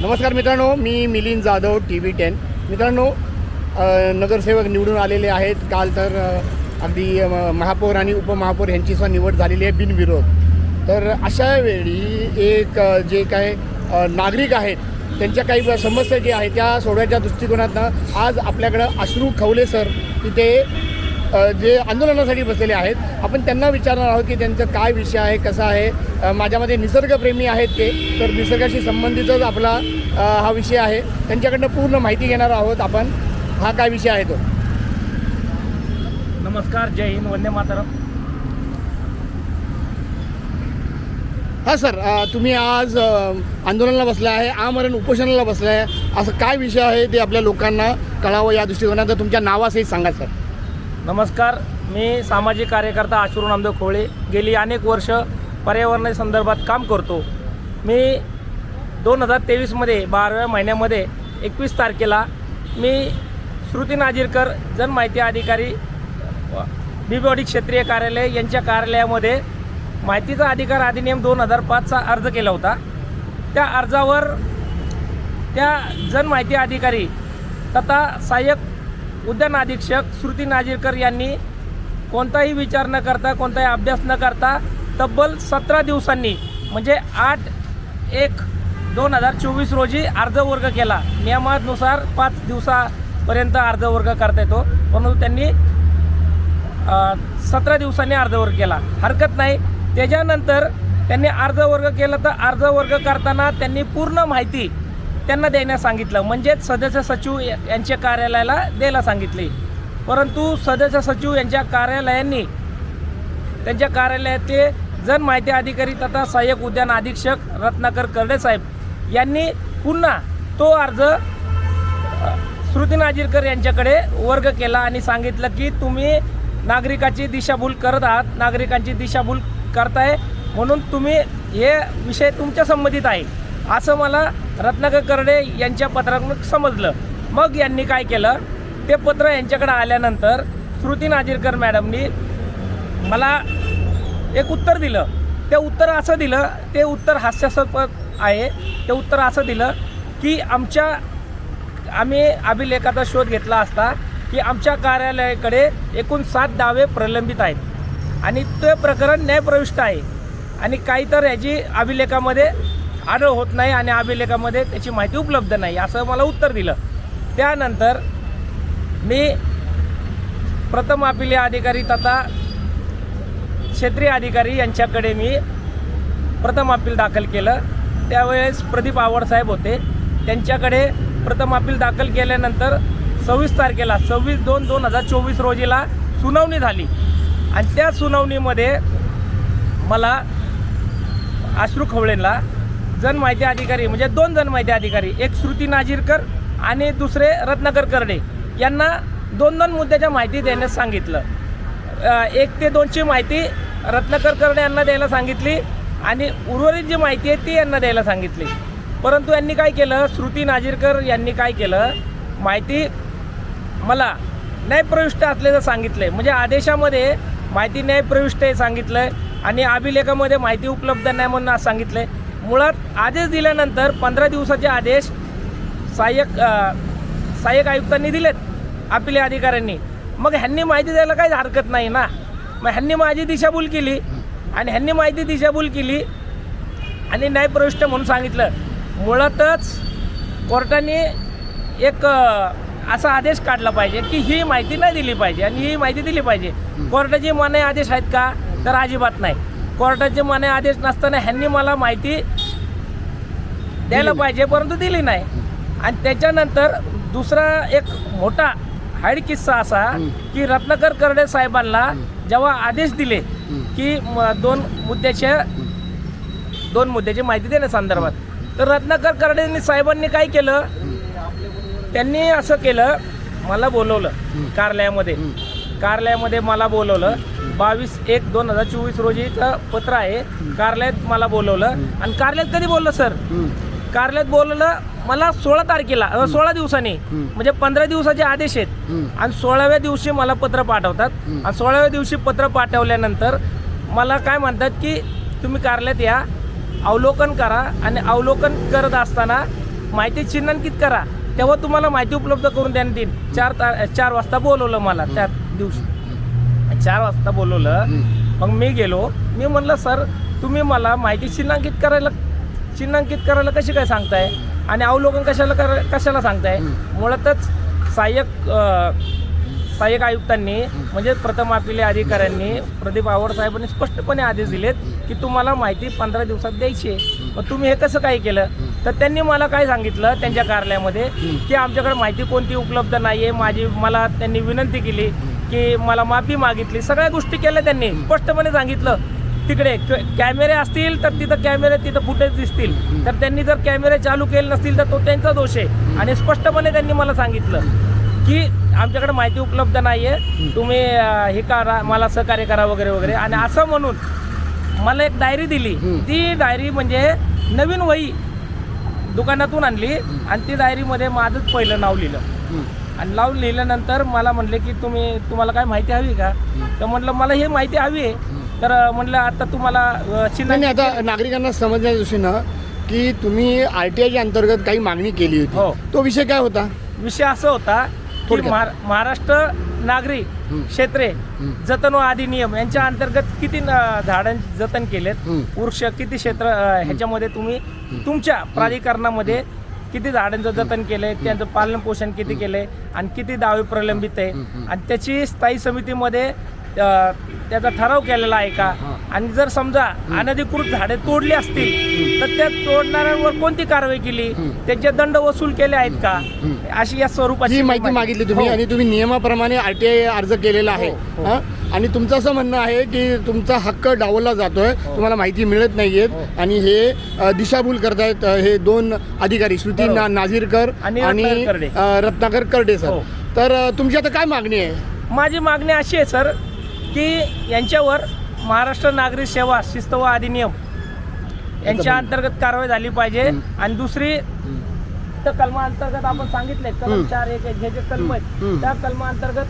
नमस्कार मित्रांनो मी Milind Jadhav T V ten. मित्रांनो नगरसेवक निवडून आलेले आहेत. काल तर अगदी महापौर आणि उपमहापौर यांची सुद्धा निवड झालेली आहे बिनविरोध. तर अशा वेळी एक जे काय नागरिक आहेत त्यांच्या काही समस्या ज्या आहेत त्या सोडवायच्या दृष्टिकोनातनं आज आपल्याकडं अश्रू खवले सर तिथे जे आंदोलनासाठी बसलेले आहेत आपण त्यांना विचारणार आहोत की त्यांचं काय विषय आहे कसा आहे? माझ्यामध्ये निसर्गप्रेमी आहेत ते तर निसर्गाशी संबंधितच आपला हा विषय आहे. त्यांच्याकडनं पूर्ण माहिती घेणार आहोत आपण. हा काय विषय आहे तो? नमस्कार जय हिंद वंदे मातरम. हां सर तुम्ही आज आंदोलनाला बसला आहे आमरण उपोषणाला बसला आहे. असं काय विषय आहे ते आपल्या लोकांना कळावं या दृष्टिकोनात तुमच्या नावासहित सांगा सर. नमस्कार मी सामाजिक कार्यकर्ता आशुरू नामदेव खोळे. गेली अनेक वर्ष पर्यावरणा संदर्भात काम करतो. मी दोन हजार तेवीसमध्ये बाराव्या महिन्यामध्ये एकवीस तारखेला मी श्रुती नाजीरकर जनमाहिती अधिकारी बिबॉडी क्षेत्रीय कार्यालय यांच्या कार्यालयामध्ये माहितीचा अधिकार अधिनियम दोन हजार पाचचा अर्ज केला होता. त्या अर्जावर त्या जनमाहिती अधिकारी तथा सहाय्यक उद्यान अधीक्षक श्रुती नाजीरकर यांनी कोणताही विचार न करता कोणताही अभ्यास न करता तब्बल सतरा दिवसांनी म्हणजे आठ एक दोन हजार चोवीस रोजी अर्ज वर्ग केला. नियमानुसार पाच दिवसापर्यंत अर्ज वर्ग करता येतो. परंतु त्यांनी सतरा दिवसांनी अर्ज वर्ग केला. हरकत नाही. त्याच्यानंतर त्यांनी अर्ज वर्ग केला तर अर्ज वर्ग करताना त्यांनी पूर्ण माहिती त्यांना देण्यास सांगितलं. म्हणजेच सदस्य सचिव यांच्या कार्यालयाला द्यायला सांगितले. परंतु सदस्य सचिव यांच्या कार्यालयांनी त्यांच्या कार्यालयातले जन माहिती अधिकारी तथा सहाय्यक उद्यान अधीक्षक रत्नाकर करडे साहेब यांनी पुन्हा तो अर्ज श्रुती नाजीरकर यांच्याकडे वर्ग केला आणि सांगितलं की तुम्ही नागरिकाची दिशाभूल करत आहात नागरिकांची दिशाभूल करताय म्हणून तुम्ही हे विषय तुमच्या संबंधित आहे. असं मला रत्नाकर कर्डे यांच्या पत्रातून समजलं. मग यांनी काय केलं? ते पत्र यांच्याकडे आल्यानंतर श्रुती नाजीरकर मॅडमनी मला एक उत्तर दिलं. ते उत्तर असं दिलं ते उत्तर हास्यास्पद आहे. ते उत्तर असं दिलं की आमच्या आम्ही अभिलेखाचा शोध घेतला असता की आमच्या कार्यालयाकडे एकूण सात दावे प्रलंबित आहेत. आणि ते प्रकरण न्यायप्रविष्ट आहे. आणि काही तर याची अभिलेखामध्ये आढळ होत नाही आणि अभिलेखामध्ये त्याची माहिती उपलब्ध नाही असं मला उत्तर दिलं. त्यानंतर मी प्रथम अपिलीय अधिकारी तथा क्षेत्रीय अधिकारी यांच्याकडे मी प्रथम अपील दाखल केलं. त्यावेळेस प्रदीप आवडसाहेब होते. त्यांच्याकडे प्रथम अपील दाखल केल्यानंतर सव्वीस तारखेला सव्वीस दोन दोन हजार चोवीस रोजीला सुनावणी झाली. आणि त्या सुनावणीमध्ये मला अश्रू खवळेंना जनमाहिती अधिकारी म्हणजे दोन जनमाहिती अधिकारी एक श्रुती नाजीरकर आणि दुसरे रत्नाकर करडे यांना दोन दोन मुद्द्याच्या माहिती देण्यास सांगितलं. एक ते दोनची माहिती रत्नाकर करडे यांना द्यायला सांगितली आणि उर्वरित जी माहिती आहे ती यांना द्यायला सांगितली. परंतु यांनी काय केलं? श्रुती नाजीरकर यांनी काय केलं? माहिती मला न्यायप्रविष्ट असल्याचं सांगितलं आहे म्हणजे आदेशामध्ये माहिती न्यायप्रविष्ट आहे सांगितलं आहे आणि अभिलेखामध्ये माहिती उपलब्ध नाही म्हणून आज सांगितलं आहे मुळात आदेश दिल्यानंतर पंधरा दिवसाचे आदेश सहाय्यक सहाय्यक आयुक्तांनी दिलेत आपल्या अधिकाऱ्यांनी. मग ह्यांनी माहिती द्यायला काहीच हरकत नाही ना. मग ह्यांनी माझी दिशाभूल केली आणि ह्यांनी माहिती दिशाभूल केली आणि न्यायप्रविष्ट म्हणून सांगितलं. मुळातच कोर्टाने एक असा आदेश काढला पाहिजे की ही माहिती नाही दिली पाहिजे आणि ही माहिती दिली पाहिजे. कोर्टाचे मनाई आदेश आहेत का? तर अजिबात नाही. कोर्टाचे मनाई आदेश नसताना ह्यांनी मला माहिती द्यायला पाहिजे परंतु दिली नाही. आणि त्याच्यानंतर दुसरा एक मोठा हाईड किस्सा असा की रत्नाकर करडे साहेबांना जेव्हा आदेश दिले की दोन मुद्द्याच्या दोन मुद्द्याची माहिती देण्यासंदर्भात तर रत्नाकर करडे साहेबांनी काय केलं? त्यांनी असं केलं मला बोलवलं कार्यालयामध्ये. कार्यालयामध्ये मला बोलवलं बावीस एक दोन हजार चोवीस रोजीचं पत्र आहे. कार्यालयात मला बोलवलं. आणि कार्यालयात कधी बोललं सर? कार्यालयात बोलवलं मला सोळा तारखेला सोळा दिवसांनी म्हणजे पंधरा दिवसाचे आदेश आहेत. आणि सोळाव्या दिवशी मला पत्र पाठवतात. आणि सोळाव्या दिवशी पत्र पाठवल्यानंतर मला काय म्हणतात की तुम्ही कार्यालयात या अवलोकन करा आणि अवलोकन करत असताना माहिती चिन्हांकित करा. तेव्हा तुम्हाला माहिती उपलब्ध करून देण्यात येईल. चार ता चार वाजता बोलवलं मला त्या दिवशी. चार वाजता बोलवलं. मग मी गेलो. मी म्हणलं सर तुम्ही मला माहिती चिन्हांकित करायला चिन्हांकित करायला कशी काय सांगताय? आणि अवलोकन कशाला कर कशाला सांगताय? मुळातच सहाय्यक सहाय्यक आयुक्तांनी म्हणजे प्रथम अपिले अधिकाऱ्यांनी प्रदीप आवड साहेबांनी स्पष्टपणे आदेश दिलेत की तुम्हाला माहिती पंधरा दिवसात द्यायची आहे. मग तुम्ही हे कसं काय केलं? तर त्यांनी मला काय सांगितलं त्यांच्या कार्यालयामध्ये की आमच्याकडे माहिती कोणती उपलब्ध नाही आहे माझी मला त्यांनी विनंती केली की मला माफी मागितली. सगळ्या गोष्टी केल्या त्यांनी. स्पष्टपणे सांगितलं. तिकडे कॅमेरे असतील तर तिथं कॅमेरे तिथं फुटेज दिसतील. तर त्यांनी जर कॅमेरे चालू केले नसतील तर तो त्यांचा दोष आहे. आणि स्पष्टपणे त्यांनी मला सांगितलं की आमच्याकडे माहिती उपलब्ध नाही आहे तुम्ही हे करा मला सहकार्य करा वगैरे वगैरे. आणि असं म्हणून मला एक डायरी दिली. ती डायरी म्हणजे नवीन वही दुकानातून आणली आणि ती डायरीमध्ये माझंच पहिलं नाव लिहिलं. आणि नाव लिहिल्यानंतर मला म्हणले की तुम्ही तुम्हाला काय माहिती हवी का? तर म्हटलं मला हे माहिती हवी आहे. तर अं, म्हणलं आता तुम्हाला नाही नाही, आता नागरिकांना समजण्याच्या दृष्टीनं की तुम्ही आर टी आयच्या अंतर्गत काही मागणी केली हो. होती तो विषय काय होता? विषय असा होता की थोडक्यात. महार- महाराष्ट्र नागरी हं. क्षेत्रे जतन व अधिनियम यांच्या अंतर्गत किती न- झाडां जतन केलेत? हं. वृक्ष किती क्षेत्र अ, ह्याच्यामध्ये तुम्ही तुमच्या प्राधिकरणामध्ये किती झाडांचं जतन केलंय? त्यांचं पालन पोषण किती केलंय? आणि किती दावे प्रलंबित आहे? आणि त्याची स्थायी समितीमध्ये त्याचा ठराव केलेला आहे का? आणि जर समजा अनधिकृत झाडे तोडली असतील तर त्या तोडणाऱ्यांवर कोणती कारवाई केली? त्यांचे दंड वसूल केले आहेत का? अशी या स्वरूपाची माहिती मागितली. तुम्ही हो. आणि तुम्ही नियमाप्रमाणे आर टी आय अर्ज केलेला आहे. हो, हो. आणि तुमचं असं म्हणणं आहे की तुमचा हक्क डावलला जातोय. तुम्हाला माहिती मिळत नाहीयेत. आणि हे दिशाभूल करतायत हे दोन अधिकारी श्रुती. ना- नाझीरकर आणि रत्नाकर करडे. सर. तर तुमची आता काय मागणी आहे? माझी मागणी अशी आहे सर की यांच्यावर महाराष्ट्र नागरिक सेवा शिस्त व अधिनियम यांच्या अंतर्गत कारवाई झाली पाहिजे आणि दुसरी तर कलमा अंतर्गत आपण सांगितले कलम. चार एक हे जे कलम आहेत. त्या कलमा अंतर्गत.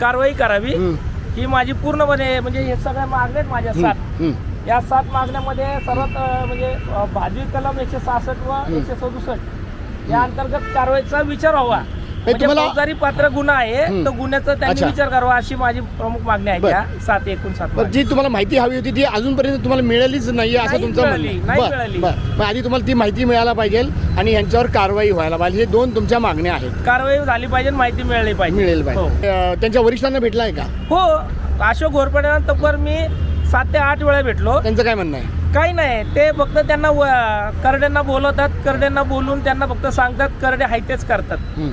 कारवाई करावी हं. माझी पूर्णपणे म्हणजे हे सगळ्या मागण्या आहेत माझ्या सात. या सात मागण्यामध्ये सर्वात म्हणजे अं, भाजवी कलम एकशे सहासष्ट व एकशे सदुसष्ट या अंतर्गत कारवाईचा विचार व्हावा म्हणजे तुम्हाला- फौजदारी पात्र गुन्हा आहे. तर गुन्ह्याचा त्यांनी अच्छा. विचार करावा अशी माझी प्रमुख मागणी आहे बर. त्या सात एकूण सात बरं, मागण्या. जी तुम्हाला माहिती हवी होती ती अजूनपर्यंत तुम्हाला मिळालीच नाही असं नाही तुमचं म्हणणं मिळाली, आहे. नाही बरं, मिळाली. बरं. मग आधी तुम्हाला ती माहिती मिळायला पाहिजे आणि यांच्यावर कारवाई व्हायला पाहिजे हे दोन तुमच्या मागण्या आहेत कारवाई झाली पाहिजे माहिती मिळाली पाहिजे मिळेल हो. पाहिजे अ, त्यांच्या वरिष्ठांना भेटला आहे का हो अशोक घोरपड्यांना तब्बर मी सात ते आठ वेळा भेटलो त्यांचं काय म्हणणं आहे काही नाही ते फक्त त्यांना व- करड्यांना बोलवतात करड्यांना बोलून त्यांना फक्त सांगतात करडे हाय तेच करतात हं.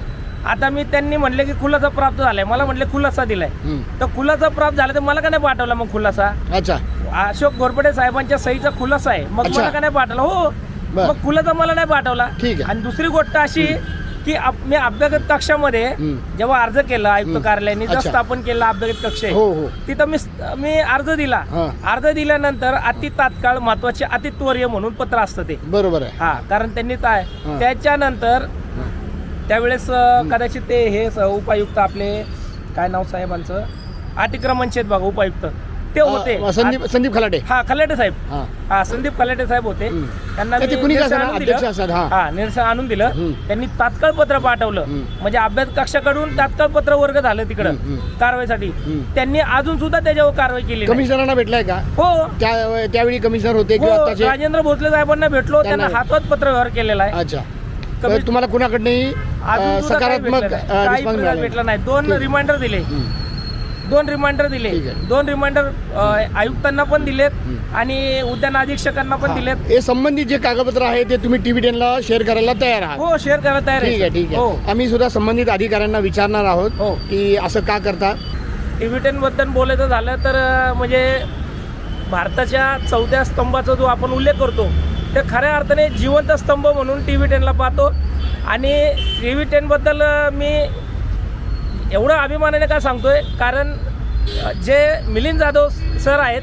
आता मी त्यांनी म्हणले की खुलासा प्राप्त झालाय मला म्हणले खुलासा दिलाय. तर खुलासा प्राप्त झाला तर मला का नाही पाठवला मग खुलासा अच्छा अशोक घोरपडे साहेबांच्या सहीचा खुलासा आहे मग अच्छा. मला का नाही पाठवला हो बर. मग खुलासा मला नाही पाठवला ठीक आहे. आणि दुसरी गोष्ट अशी की आप- मी अभ्यागत कक्षामध्ये. जेव्हा अर्ज केला आयुक्त. कार्यालयाने जर अच्छा. स्थापन केलं अभ्यागत कक्ष हो हो तिथं मी मी अर्ज दिला हां. अर्ज दिल्यानंतर अति तात्काळ महत्त्वाचे अतित्वर्य म्हणून पत्र असतं ते बरोबर आहे हा कारण त्यांनी काय हां. त्याच्यानंतर त्यावेळेस कदाचित ते हे उपायुक्त आपले काय नाव साहेबांचं? अतिक्रमणचे आहेत बघा उपायुक्त. ते होते. संदीप संदीप खलाटे. हा खलाटे साहेब. हां. संदीप खलाटे साहेब होते. त्यांना निरसन? आणून दिलं. त्यांनी तात्काळ पत्र पाठवलं. म्हणजे अभ्यास कक्षाकडून तात्काळ पत्र वर्ग झालं तिकडं. कारवाईसाठी. त्यांनी अजून सुद्धा त्याच्यावर कारवाई केली. कमिशनरांना भेटलाय का? हो. त्या त्यावेळी कमिशनर होते हो राजेंद्र भोसले साहेबांना भेटलो त्यांना हातात पत्र व्यवहार केलेला आहे. अच्छा. तुम्हाला कुणाकडनंही अजून सुद्धा काही सकारात्मक भेटलं नाही. अ, काही रिस्पॉन्स प्रतिसाद मिळाला भेटला नाही दोन. रिमाइंडर दिले. दोन रिमाइंडर दिले ठीक आहे. दोन रिमाइंडर आयुक्तांना पण दिलेत आणि उद्यान अधीक्षकांना पण. दिलेत हे संबंधित जे कागदपत्र आहे ते तुम्ही टीव्ही टेनला शेअर करायला तयार आहात हो शेअर करायला तयार ठीक आहे ठीक हो आहे आम्ही सुद्धा संबंधित अधिकाऱ्यांना विचारणार आहोत हो. की असं का करता टीव्ही टेन बद्दल बोलायचं झालं तर अं, म्हणजे भारताच्या चौथ्या स्तंभाचा जो आपण उल्लेख करतो ते खऱ्या अर्थाने जिवंत स्तंभ म्हणून टी व्ही टेनला पाहतो आणि टी व्ही टेनबद्दल मी एवढं अभिमानाने का आहे कारण जे मिलिंद जाधव सर आहेत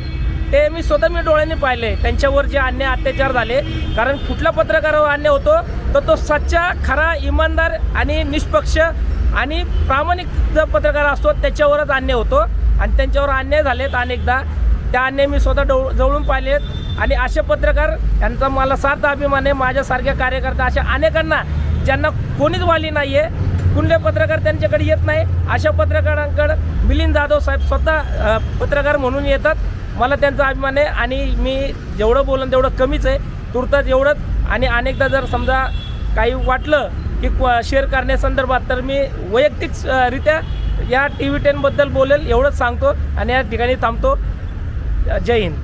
ते मी स्वतः मी डोळ्यांनी पाहिले. त्यांच्यावर जे अन्याय अत्याचार झाले कारण कुठला पत्रकारावर अन्याय होतो तर तो सच्चा खरा इमानदार आणि निष्पक्ष आणि प्रामाणिक जो पत्रकार असतो त्याच्यावरच अन्याय होतो. आणि त्यांच्यावर अन्याय झालेत अनेकदा. त्या अन्याय मी स्वतः डो जवळून पाहिले आहेत. आणि असे पत्रकार यांचा मला सार्थ अभिमान आहे. माझ्यासारख्या कार्यकर्ता अशा अनेकांना ज्यांना कोणीच वाली नाही आहे कुठले पत्रकार त्यांच्याकडे येत नाही. अशा पत्रकारांकडे मिलिंद जाधव साहेब स्वतः पत्रकार म्हणून येतात. मला त्यांचा अभिमान आहे आणि मी जेवढं बोलन तेवढं कमीच आहे. तुर्तात एवढंच. आणि अनेकदा जर समजा काही वाटलं की शेअर करण्यासंदर्भात तर मी वैयक्तिकरित्या या टी व्ही टेनबद्दल बोलेल एवढंच सांगतो आणि या ठिकाणी थांबतो. जय हिंद.